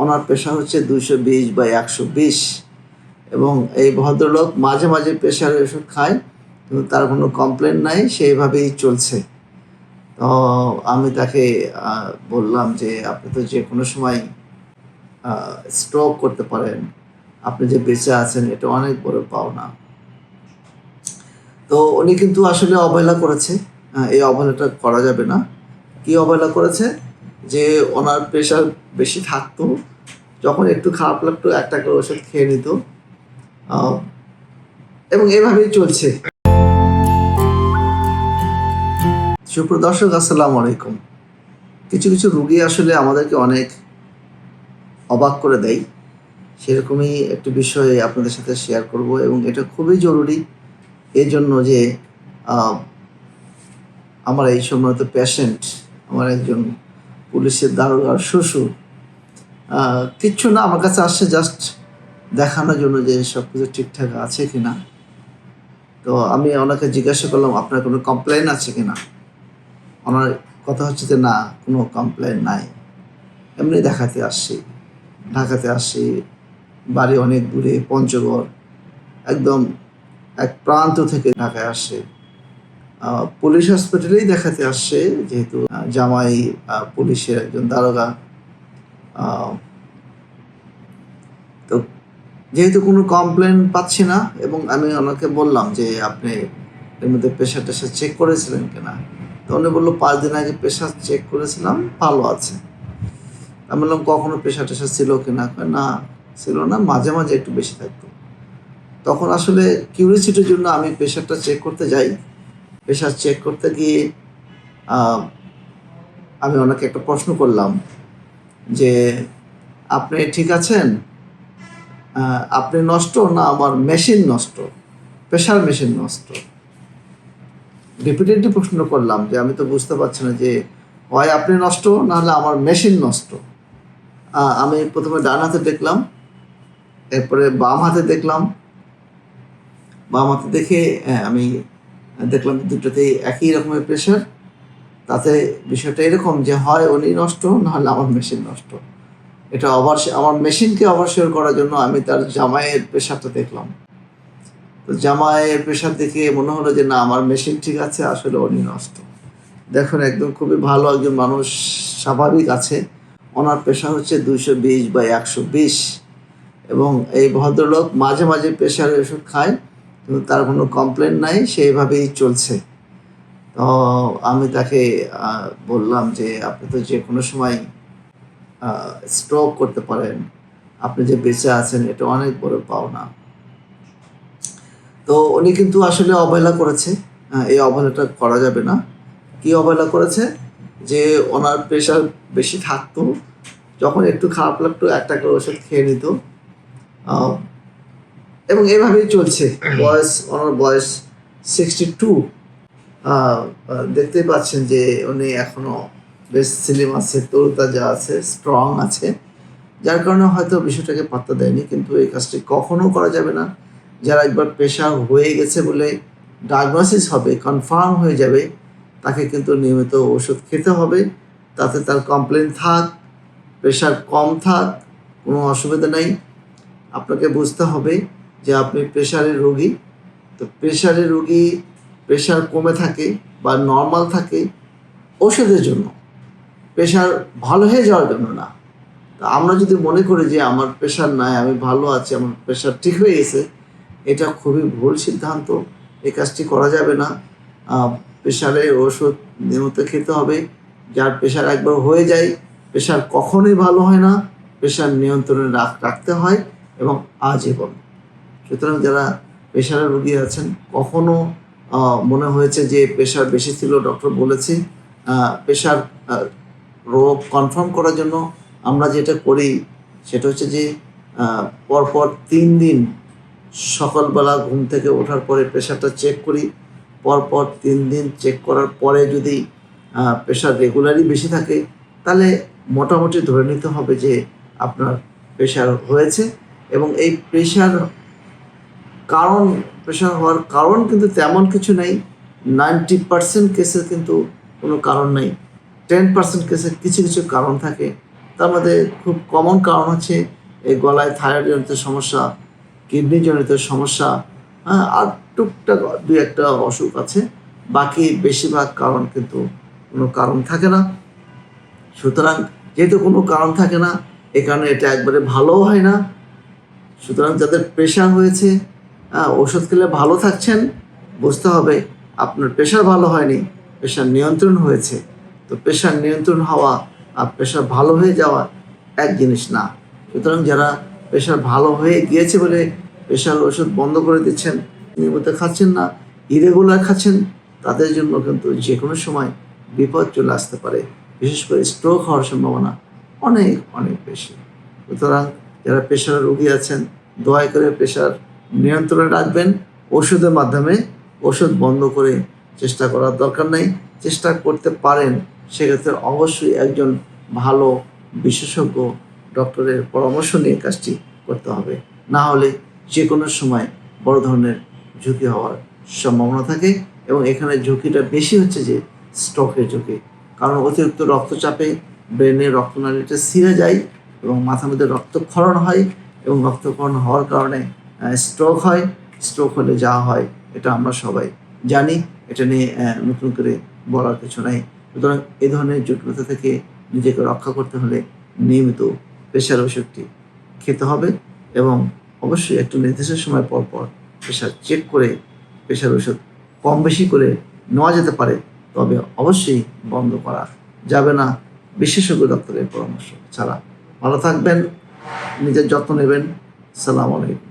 ওনার pressure হচ্ছে দুশো বিশ বা একশো বিশ। এবং এই ভদ্রলোক মাঝে মাঝে প্রেশারের ওষুধ খায়, কিন্তু তার কোনো কমপ্লেন নাই, সেইভাবেই চলছে। তো আমি তাকে বললাম যে আপনি তো যে কোনো সময় স্ট্রোক করতে পারেন, আপনি যে বেঁচে আছেন, এটা অনেক বড় পাওনা। তো উনি কিন্তু আসলে অবহেলা করেছে। এই অবহেলাটা করা যাবে না। কি অবহেলা করেছে? যে ওনার প্রেশার বেশি থাকতো, যখন একটু খারাপ লাগতো, একটা করে ওষুধ খেয়ে নিত। এবং এভাবেই চলছে। সুপ্রদর্শক আসসালামু আলাইকুম। কিছু কিছু রুগী আসলে আমাদেরকে অনেক অবাক করে দেয়। সেরকমই একটি বিষয় আপনাদের সাথে শেয়ার করব এবং এটা খুবই জরুরি। এই জন্য যে আমার এই সময়ত পেশেন্ট আমার একজন পুলিশের দারোগার শ্বশুর। কিচ্ছু না আমার কাছে আসছে জাস্ট দেখানোর জন্য যে সব কিছু ঠিকঠাক আছে কিনা। তো আমি ওনাকে জিজ্ঞাসা করলাম আপনার কোনো কমপ্লেন আছে কিনা? ওনার কথা হচ্ছে যে না কোনো কমপ্লেন নাই। এমনি দেখাতে আসছি। ঢাকাতে আসছি বাড়ি অনেক দূরে পঞ্চগড় একদম এক প্রান্ত থেকে ঢাকায় আহ, পুলিশ হসপিটালেই দেখাতে আসছে যেহেতু জামাই পুলিশের একজন দারোগা। তো যেহেতু কোনো কমপ্লেন পাচ্ছি না, এবং আমি ওনাকে বললাম যে, আপনি এর মধ্যে প্রেশার টেশার চেক করেছিলেন কিনা? তো উনি বলল, পাঁচ দিন আগে প্রেশার চেক করেছিলাম, ভালো আছে। আমি বললাম, কখনো প্রেশার টেশার ছিল কিনা? না, ছিল না, মাঝে মাঝে একটু বেশি থাকতো। তখন আসলে কিউরিসিটির জন্য আমি প্রেশারটা চেক করতে যাই। প্রেশার চেক করতে গিয়ে আমি ওনাকে একটা প্রশ্ন করলাম যে আপনি ঠিক আছেন? আপনি নষ্ট না আমার মেশিন নষ্ট? প্রেশার মেশিন নষ্ট? রিপিটেডলি প্রশ্ন করলাম যে আমি তো বুঝতে পারছি না যে হয় আপনি নষ্ট নাহলে আমার মেশিন নষ্ট? আমি প্রথমে ডান হাতে দেখলাম এরপরে বাম হাতে দেখলাম। বাম হাতে দেখে আহ, আমি দেখলাম দুটোতেই একই রকমের প্রেশার তাতে বিষয়টা এরকম যে হয় উনি নষ্ট, নাহলে আমার মেশিন নষ্ট। এটা অভার আমার মেশিনকে অবশ্যই করার জন্য আমি তার জামাইয়ের প্রেশারটা দেখলাম। তো জামাইয়ের প্রেশার দেখে মনে হলো যে না, আমার মেশিন ঠিক আছে, আসলে উনি নষ্ট। দেখুন, একদম খুবই ভালো একজন মানুষ স্বাভাবিক আছে। ওনার প্রেশার হচ্ছে দুইশো বিশ বা একশো বিশ। এবং এই ভদ্রলোক মাঝে মাঝে প্রেশারের ওষুধ খায়। কিন্তু তার কোনো কমপ্লেন নাই, সেইভাবেই চলছে। তো আমি তাকে বললাম যে আপনি তো যে কোনো সময় স্ট্রোক করতে পারেন, আপনি যে বেঁচে আছেন, এটা অনেক বড় পাওনা। তো উনি কিন্তু আসলে অবহেলা করেছে এই অবহেলাটা করা যাবে না। কি অবহেলা করেছে? যে ওনার প্রেশার বেশি থাকতো, যখন একটু খারাপ লাগতো, একটা করে ওষুধ খেয়ে নিত। এবং এভাবেই চলছে। বয়স, ওনার বয়স সিক্সটি টু দেখতেই পাচ্ছেন যে উনি এখনও বেশ স্লিম আছে, তরুতাজা আছে স্ট্রং আছে। যার কারণে হয়তো বিষয়টাকে পাত্তা দেয়নি, কিন্তু এই কাজটি কখনো করা যাবে না। যারা একবার প্রেশার হয়ে গেছে বলে ডায়াগনোসিস হবে কনফার্ম হয়ে যাবে, তাকে কিন্তু নিয়মিত ওষুধ খেতে হবে। তাতে তার কমপ্লেন থাক প্রেশার কম থাক, কোনো অসুবিধা নেই। আপনাকে বুঝতে হবে যে আপনি প্রেশারের রোগী, তো প্রেশারের রোগী প্রেশার কমে থাকে বা নর্মাল থাকে ওষুধের জন্য। প্রেশার ভালো হয়ে যাওয়ার জন্য না। তা আমরা যদি মনে করি যে আমার প্রেশার নাই, আমি ভালো আছি, আমার প্রেশার ঠিক হয়ে গেছে, এটা খুবই ভুল সিদ্ধান্ত। এই কাজটি করা যাবে না। প্রেশারের ওষুধ নিয়মিত খেতে হবে। যার প্রেশার একবার হয়ে যায় প্রেশার কখনোই ভালো হয় না। প্রেশার নিয়ন্ত্রণে রাখ, রাখতে হয় এবং আজীবন। সুতরাং যারা প্রেশারের রোগী আছেন, কখনো মনে হয়েছে যে প্রেশার বেশি ছিল, ডক্টর বলেছে প্রেশার রোগ কনফার্ম করার জন্য আমরা যেটা করি, সেটা হচ্ছে যে পরপর তিন দিন সকালবেলা ঘুম থেকে ওঠার পরে প্রেশারটা চেক করি, পরপর তিন দিন চেক করার পরে যদি প্রেশার রেগুলারই বেশি থাকে, তাহলে মোটামুটি ধরে নিতে হবে যে আপনার প্রেশার হয়েছে এবং এই প্রেশার কারণ প্রেশার হওয়ার কারণ কিন্তু তেমন কিছু নেই। নাইনটি পার্সেন্ট কেসে কিন্তু কোনো কারণ নেই। টেন পার্সেন্ট কেসে কিছু কিছু কারণ থাকে। তার মধ্যে খুব কমন কারণ হচ্ছে এই গলায় থাইরয়েড জনিত সমস্যা কিডনি জনিত সমস্যা হ্যাঁ আর টুকটাক দু একটা অসুখ আছে। বাকি বেশিরভাগ কারণ কিন্তু কোনো কারণ থাকে না। সুতরাং যেহেতু কোনো কারণ থাকে না এ কারণে এটা একবারে ভালোও হয় না। সুতরাং যাদের প্রেশার হয়েছে হ্যাঁ, ওষুধ খেলে ভালো থাকছেন, বুঝতে হবে আপনার প্রেশার ভালো হয়নি প্রেশার নিয়ন্ত্রণ হয়েছে। তো প্রেশার নিয়ন্ত্রণ হওয়া আর প্রেশার ভালো হয়ে যাওয়া এক জিনিস না। সুতরাং যারা প্রেশার ভালো হয়ে গিয়েছে বলে প্রেশার ওষুধ বন্ধ করে দিচ্ছেন, নিয়মিত খাচ্ছেন না ইরেগুলার খাচ্ছেন, তাদের জন্য কিন্তু যে কোনো সময় বিপদ চলে আসতে পারে, বিশেষ করে স্ট্রোক হওয়ার সম্ভাবনা অনেক অনেক বেশি। সুতরাং যারা প্রেশার রোগী আছেন, দয়া করে প্রেশার নিয়ন্ত্রণে রাখবেন। ওষুধের মাধ্যমে ওষুধ বন্ধ করে চেষ্টা করার দরকার নেই। চেষ্টা করতে পারেন, সেক্ষেত্রে অবশ্যই একজন ভালো বিশেষজ্ঞ ডক্টরের পরামর্শ নিয়ে কাজটি করতে হবে। না হলে যে কোনো সময় বড় ধরনের ঝুঁকি হওয়ার সম্ভাবনা থাকে এবং এখানে ঝুঁকিটা বেশি হচ্ছে যে স্ট্রোকের ঝুঁকি। কারণ অতিরিক্ত রক্তচাপে ব্রেনে রক্তনালীটা ছিঁড়ে যায় এবং মাথার মধ্যে রক্তক্ষরণ হয় এবং রক্তক্ষরণ হওয়ার কারণে স্ট্রোক হয় স্ট্রোক হলে যা হয়, এটা আমরা সবাই জানি। এটা নিয়ে নতুন করে বলার কিছু নাই। সুতরাং এই ধরনের জটিলতা থেকে নিজেকে রক্ষা করতে হলে নিয়মিত প্রেশার ওষুধটি খেতে হবে এবং অবশ্যই একটু নির্দিষ্ট সময় পর পর প্রেশার চেক করে প্রেশার ওষুধ কম বেশি করে নেওয়া যেতে পারে। তবে অবশ্যই বন্ধ করা যাবে না। বিশেষজ্ঞ ডক্টরের পরামর্শ ছাড়া। ভালো থাকবেন, নিজের যত্ন নেবেন। সালাম আলাইকুম।